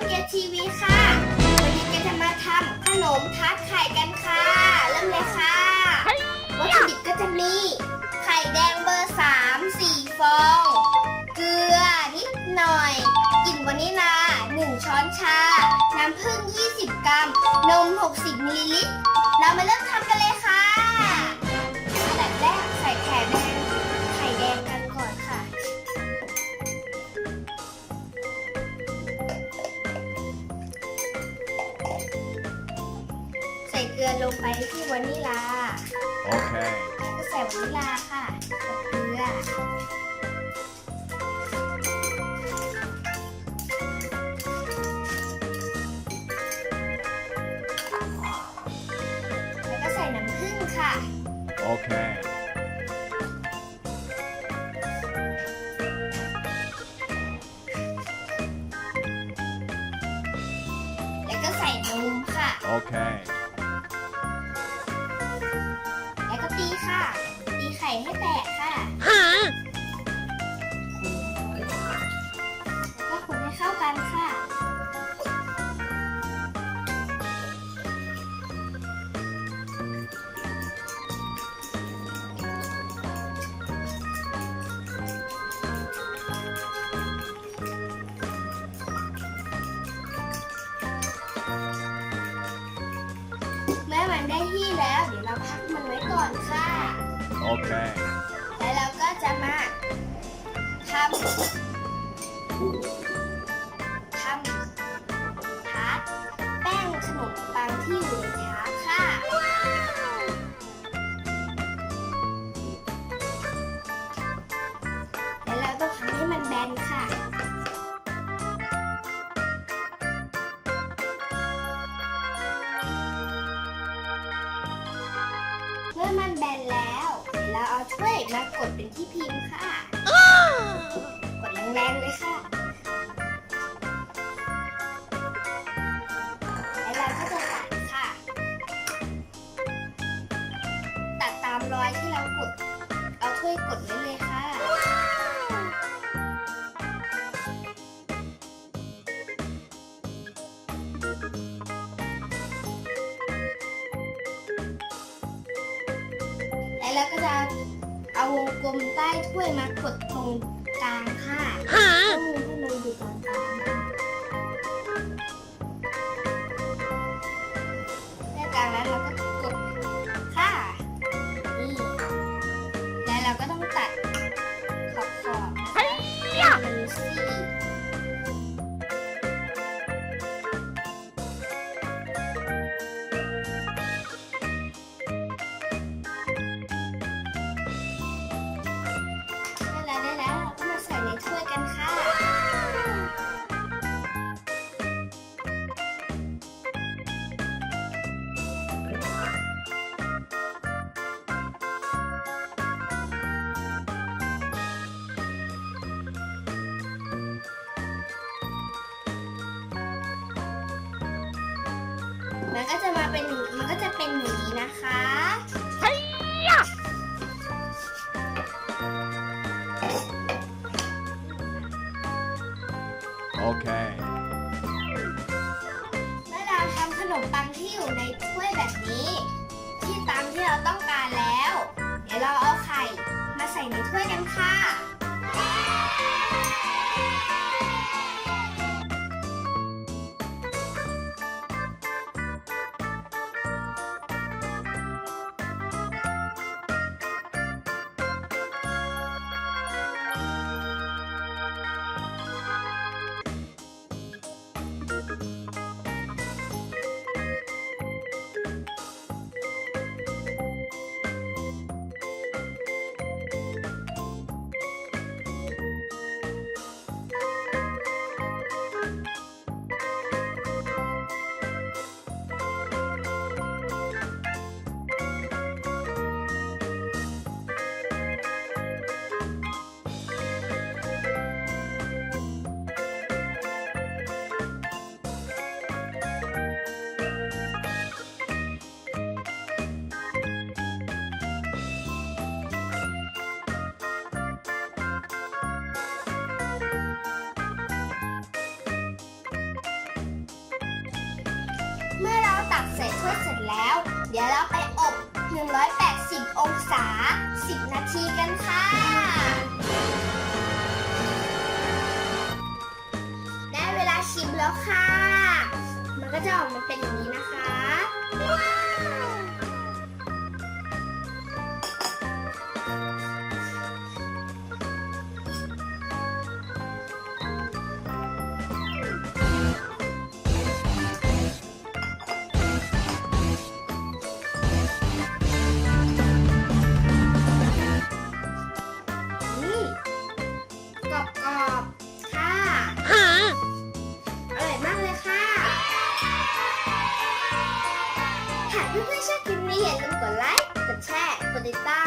องเกียร์ทีวีค่ะ วันนี้เกจะมาทำขนมทาร์ตไข่กันค่ะ เริ่มเลยค่ะ วัตถุดิบก็จะมี ไข่แดงเบอร์สามสี่ฟอง เกลือนิดหน่อยกลิ่นวานิลาหนึ่งช้อนชา น้ำผึ้ง20 กรัม นม 60มิลลิลิตร เรามาเริ่มทำกันเลยค่ะ ลือลงไปที่วานิลา Okay. แล้วก็ใส่วานิลาค่ะกับเกลือ แล้วก็ใส่น้ำผึ้งค่ะ Okay. Okay. แล้วเราก็จะมาทำทำทาร์ตแป้งขนมปังที่อยู่ในถาร์ เป็นที่พิมพ์ค่ะ กดแรงๆเลยค่ะ แล้วเราก็จะตัดค่ะ ตัดตามรอยที่เรากด เอาถ้วยกดไว้เลยค่ะแล้วก็จะ เอาวงกลมใต้ถ้วยมากดตรงกลางค่ะต้องมือให้มันอยู่ตรงกลาง มันก็จะมาเป็นอย่างมันก็จะเป็นอย่างนี้นะคะ Okay. เมื่อเราทำขนมปังที่อยู่ในถ้วยแบบนี้ ที่ตามที่เราต้องการแล้ว เดี๋ยวเราเอาไข่มาใส่ในถ้วยกันค่ะ ส่ถ้วยเสร็จแล้ว เดี๋ยวเราไปอบ 180 องศา 10 นาทีกันค่ะ ได้เวลาชิมแล้วค่ะ มันก็จะออกมาเป็นอย่างนี้นะคะ でした。